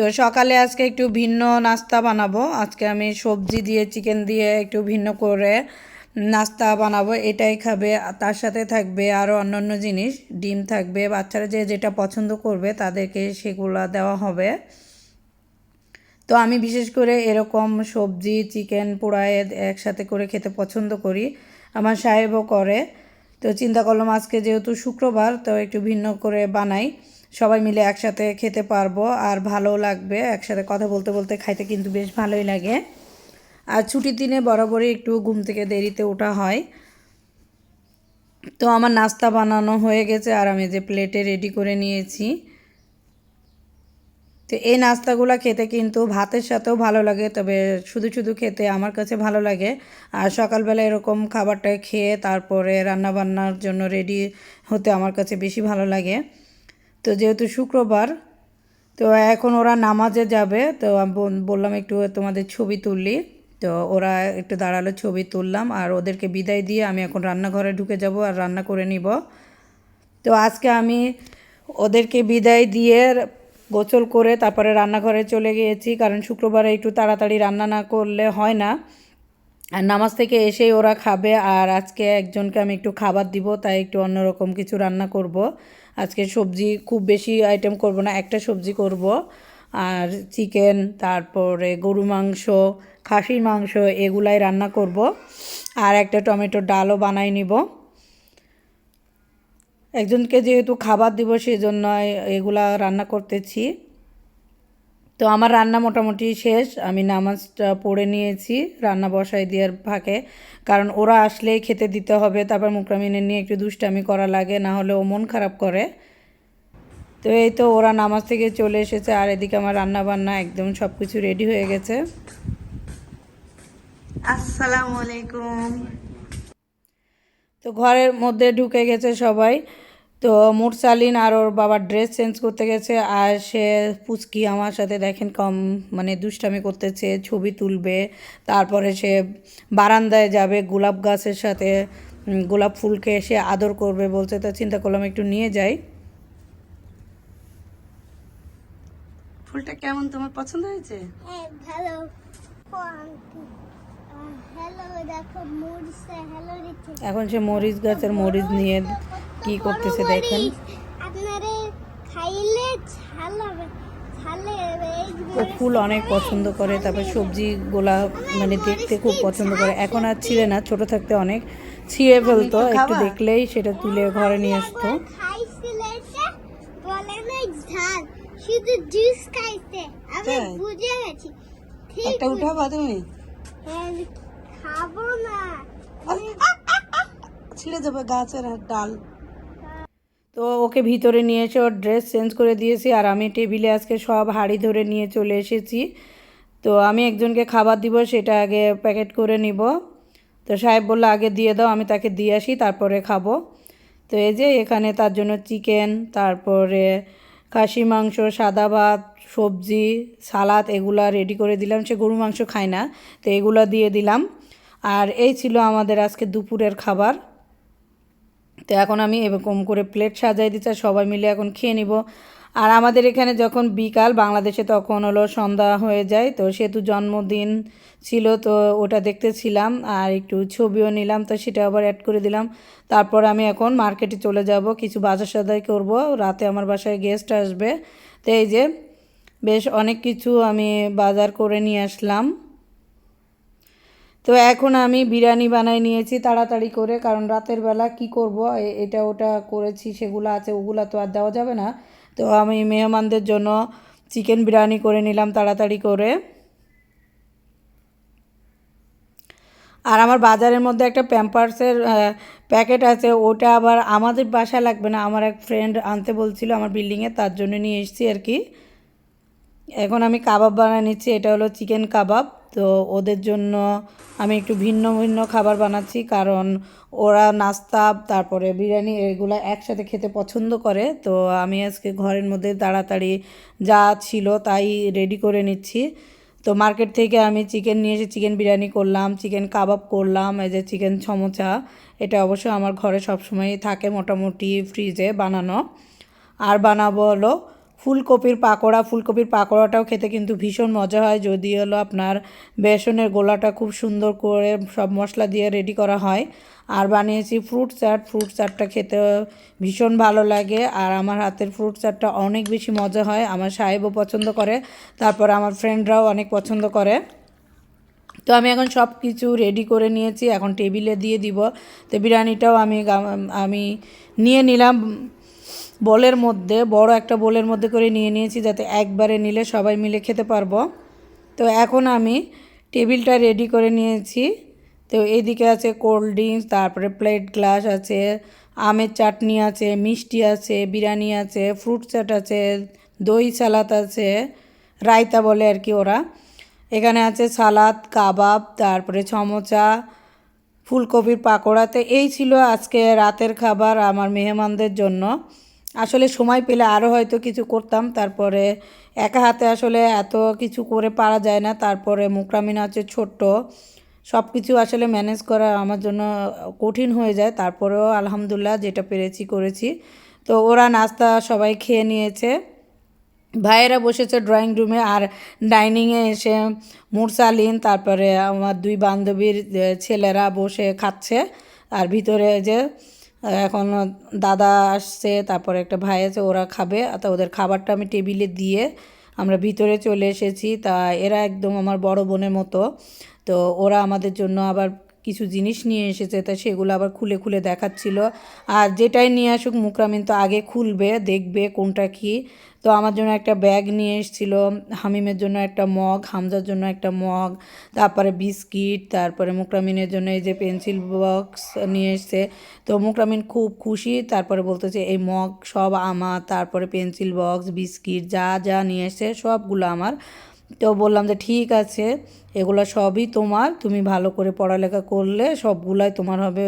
তো সকালে আজকে একটু ভিন্ন নাস্তা বানাবো। আজকে আমি সবজি দিয়ে চিকেন দিয়ে একটু ভিন্ন করে নাস্তা বানাবো। এটাই খাবে তার সাথে থাকবে আরও অন্যান্য জিনিস। ডিম থাকবে, বাচ্চারা যে যেটা পছন্দ করবে তাদেরকে সেগুলো দেওয়া হবে। তো আমি বিশেষ করে এরকম সবজি চিকেন পোড়ায় একসাথে করে খেতে পছন্দ করি। আমার সাহেবও করে। তো চিন্তা করলাম আজকে যেহেতু শুক্রবার, তো একটু ভিন্ন করে বানাই। সবাই মিলে একসাথে খেতে পারব আর ভালোও লাগবে। একসাথে কথা বলতে বলতে খাইতে কিন্তু বেশ ভালোই লাগে। আর ছুটির দিনে বরাবরই একটু ঘুম থেকে দেরিতে ওঠা হয়। তো আমার নাস্তা বানানো হয়ে গেছে আর আমি যে প্লেটে রেডি করে নিয়েছি। তো এই নাস্তাগুলো খেতে কিন্তু ভাতের সাথেও ভালো লাগে, তবে শুধু শুধু খেতে আমার কাছে ভালো লাগে। আর সকালবেলা এরকম খাবারটা খেয়ে তারপরে রান্না বান্নার জন্য রেডি হতে আমার কাছে বেশি ভালো লাগে। তো যেহেতু শুক্রবার, তো এখন ওরা নামাজে যাবে, তো বললাম একটু তোমাদের ছবি তুললি তো ওরা একটু দাঁড়াল, ছবি তুললাম, আর ওদেরকে বিদায় দিয়ে আমি এখন রান্নাঘরে ঢুকে যাব আর রান্না করে নিব। তো আজকে আমি ওদেরকে বিদায় দিয়ে গোসল করে তারপরে রান্নাঘরে চলে গিয়েছি, কারণ শুক্রবারে একটু তাড়াতাড়ি রান্না না করলে হয় না। আর নামাজ থেকে এসেই ওরা খাবে, আর আজকে একজনকে আমি একটু খাবার দিব, তাই একটু অন্যরকম কিছু রান্না করব। আজকে সবজি খুব বেশি আইটেম করব না, একটা সবজি করব। আর চিকেন তারপরে গরু মাংস, খাসির মাংস এগুলাই রান্না করব। আর একটা টমেটোর ডালও বানাই নিব। একজনকে যেহেতু খাবার দিব সেই জন্য এগুলা রান্না করতেছি। তো আমার রান্না মোটামুটি শেষ। আমি নামাজটা পড়ে নিয়েছি রান্না বসাই দেওয়ার ফাঁকে। কারণ ওরা আসলেই খেতে দিতে হবে তারপর মুকরামিনের নিয়ে একটু দুষ্টামি করা লাগে না হলে ও মন খারাপ করে। তো এই তো ওরা নামাজ থেকে চলে এসেছে আর এদিকে আমার রান্না বান্না একদম সব কিছু রেডি হয়ে গেছে। আসসালামু আলাইকুম। তো ঘরের মধ্যে ঢুকে গেছে সবাই। তো মুরসালিন আর ওর বাবার ড্রেস চেঞ্জ করতে গেছে আর সে পুচকি আমার সাথে দেখেন কম মানে দুষ্টামি করতেছে ছবি তুলবে তারপরে সে বারান্দায় যাবে গোলাপ গাছের সাথে গোলাপ ফুলকে সে আদর করবে বলছে তো চিন্তা করলাম একটু নিয়ে যাই। ফুলটা কেমন তোমার পছন্দ হয়েছে? হ্যাঁ ভালো। এখন সে মরিচ গাছের মরিচ নিয়ে কি করতেছে দেখেন। আপনারে খাইলে ঝাল হবে ঝালে এই ও ফুল অনেক পছন্দ করে তারপর সবজিগুলা মানে দেখতে খুব পছন্দ করে। এখন আর ছিঁড়ে না ছোট থাকতে অনেক। ছিঁড়ে ফেলতো একটু দেখলেই সেটা তুলে ঘরে নিয়ে আসতো। খাইছিল এটা? বলে না ঝাল। শুধু জুস খাইছে আমি বুঝে গেছি। একটা উঠাবা তুমি? হ্যাঁ, খাব না। ছিঁড়ে যাবে গাছের ডাল। তো ওকে ভিতরে নিয়ে এসে ওর ড্রেস চেঞ্জ করে দিয়েছি আর আমি টেবিলে আজকে সব হাঁড়ি ধরে নিয়ে চলে এসেছি। তো আমি একজনকে খাবার দিব, সেটা আগে প্যাকেট করে নিব। তো সাহেব বলল, আগে দিয়ে দাও, আমি তাকে দিয়ে আসি, তারপরে খাব। তো এই যে এখানে তার জন্য চিকেন তারপরে খাসি মাংস, সাদা ভাত, সবজি, সালাদ এগুলা রেডি করে দিলাম। সে গরু মাংস খায় না, তো এগুলো দিয়ে দিলাম। আর এই ছিল আমাদের আজকে দুপুরের খাবার। তো এখন আমি এরকম করে প্লেট সাজাই দিচ্ছি সবাই মিলে এখন খেয়ে নিব। আর আমাদের এখানে যখন বিকাল, বাংলাদেশে তখন হলো সন্ধ্যা হয়ে যায়। তো সেতু জন্মদিন ছিল, তো ওটা দেখতেছিলাম আর একটু ছবিও নিলাম, তো সেটা আবার অ্যাড করে দিলাম। তারপর আমি এখন মার্কেটে চলে যাব, কিছু বাজার সদাই করব। রাতে আমার বাসায় গেস্ট আসবে। তো এই যে বেশ অনেক কিছু আমি বাজার করে নিয়ে আসলাম। তো এখন আমি বিরিয়ানি বানাই নিয়েছি তাড়াতাড়ি করে, কারণ রাতের বেলা কি করব? এটা ওটা করেছি, সেগুলো আছে, ওগুলো তো আর দেওয়া যাবে না। তো আমি মেহমানদের জন্য চিকেন বিরিয়ানি করে নিলাম তাড়াতাড়ি করে। আর আমার বাজারের মধ্যে একটা প্যাম্পার্সের প্যাকেট আছে, ওটা আবার আমাদের বাসায় লাগবে না। আমার এক ফ্রেন্ড আনতে বলছিল আমার বিল্ডিংয়ে, তার জন্য নিয়ে এসেছি আর কি। এখন আমি কাবাব বানিয়ে নিচ্ছি, এটা হলো চিকেন কাবাব। তো ওদের জন্য আমি একটু ভিন্ন ভিন্ন খাবার বানাচ্ছি, কারণ ওরা নাস্তা, তারপরে বিরিয়ানি এগুলো একসাথে খেতে পছন্দ করে। তো আমি আজকে ঘরের মধ্যে তাড়াতাড়ি যা ছিল তাই রেডি করে নিচ্ছি। তো মার্কেট থেকে আমি চিকেন নিয়ে এসে চিকেন বিরিয়ানি করলাম, চিকেন কাবাব করলাম, এই যে চিকেন সমোচা। এটা অবশ্য আমার ঘরে সবসময়ই থাকে মোটামুটি ফ্রিজে বানানো। আর বানাবো হলো ফুলকপির পাকোড়া, ফুলকপির পাকোড়াটাও খেতে কিন্তু ভীষণ মজা হয়। যদি হলো আপনার বেসনের গোলাটা খুব সুন্দর করে সব মশলা দিয়ে রেডি করা হয়। আর বানিয়েছি ফ্রুট চাট ফ্রুট চাটটা খেতে ভীষণ ভালো লাগে। আর আমার হাতের ফ্রুট চাটটা অনেক বেশি মজা হয়। আমার সাহেবও পছন্দ করে। তারপর আমার ফ্রেন্ডরাও অনেক পছন্দ করে। তো আমি এখন সব কিছু রেডি করে নিয়েছি। এখন টেবিলে দিয়ে দিব। তো বিরিয়ানিটাও আমি আমি নিয়ে নিলাম। বোলের মধ্যে, বড় একটা বোলের মধ্যে করে নিয়ে নিয়েছি যাতে একবারে নিলে সবাই মিলে খেতে পারব। তো এখন আমি টেবিলটা রেডি করে নিয়েছি। তো এইদিকে আছে কোল্ড ড্রিঙ্কস তারপরে প্লেট গ্লাস আছে, আমের চাটনি আছে, মিষ্টি আছে, বিরিয়ানি আছে ফ্রুট চাট আছে, দই সালাদ আছে, রায়তা বলে আর কি ওরা। এখানে আছে সালাদ, কাবাব, তারপরে সমোচা, ফুলকপির পাকোড়া। তো এই ছিল আজকে রাতের খাবার আমার মেহমানদের জন্য। আসলে সময় পেলে আরও হয়তো কিছু করতাম, তারপরে একা হাতে আসলে এত কিছু করে পারা যায় না, তারপরে মুকরামিন আছে ছোট্ট। সব কিছু আসলে ম্যানেজ করা আমার জন্য কঠিন হয়ে যায়, তারপরেও আলহামদুলিল্লাহ যেটা পেরেছি করেছি। তো ওরা নাস্তা সবাই খেয়ে নিয়েছে। ভাইয়েরা বসেছে ড্রয়িং রুমে আর ডাইনিংয়ে এসে মুরসালিন, তারপরে আমার দুই বান্ধবীর ছেলেরা বসে খাচ্ছে। আর ভিতরে যে এখন দাদা আসছে, তারপরে একটা ভাই আছে, ওরা খাবে। তা ওদের খাবারটা আমি টেবিলে দিয়ে আমরা ভিতরে চলে এসেছি। তা এরা একদম আমার বড় বোনের মতো। তো ওরা আমাদের জন্য আবার কিছু জিনিস নিয়ে এসেছে, তা সেগুলো আবার খুলে খুলে দেখাচ্ছিল। আর যেটাই নিয়ে আসুক, মুকরামিন তো আগে খুলবে, দেখবে কোনটা কি। তো আমার জন্য একটা ব্যাগ নিয়ে এসেছিল, হামিমের জন্য একটা মগ, হামজার জন্য একটা মগ, তারপরে বিস্কিট, তারপরে মুকরামিনের জন্য এই যে পেন্সিল বক্স নিয়ে এসছে। তো মুকরামিন খুব খুশি, তারপরে বলতেছে, এই মগ সব আমার, তারপরে পেন্সিল বক্স, বিস্কিট, যা যা নিয়ে এসছে, সবগুলো আমার। তো বললাম যে ঠিক আছে, এগুলো সবই তোমার, তুমি ভালো করে পড়ালেখা করলে সবগুলাই তোমার হবে।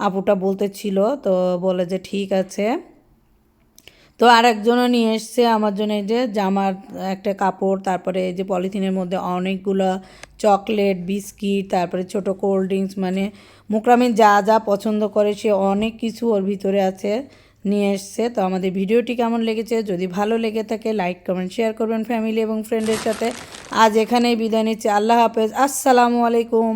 আপুটা বলতে ছিল তো বলে যে ঠিক আছে। তো আরেকজনও নিয়ে এসছে আমার জন্য এই যে জামার একটা কাপড়, তারপরে এই যে পলিথিনের মধ্যে অনেকগুলো চকলেট, বিস্কিট, তারপরে ছোট কোল্ড ড্রিঙ্কস মানে মুকরামিন যা যা পছন্দ করে সে অনেক কিছু ওর ভিতরে আছে। নিয়ে এসছে। তো আমাদের ভিডিওটি কেমন লেগেছে? যদি ভালো লেগে থাকে লাইক কমেন্ট শেয়ার করবেন ফ্যামিলি এবং ফ্রেন্ডের সাথে। আজ এখানেই বিদায় নিচ্ছি। আল্লাহ হাফেজ। আসসালামু আলাইকুম।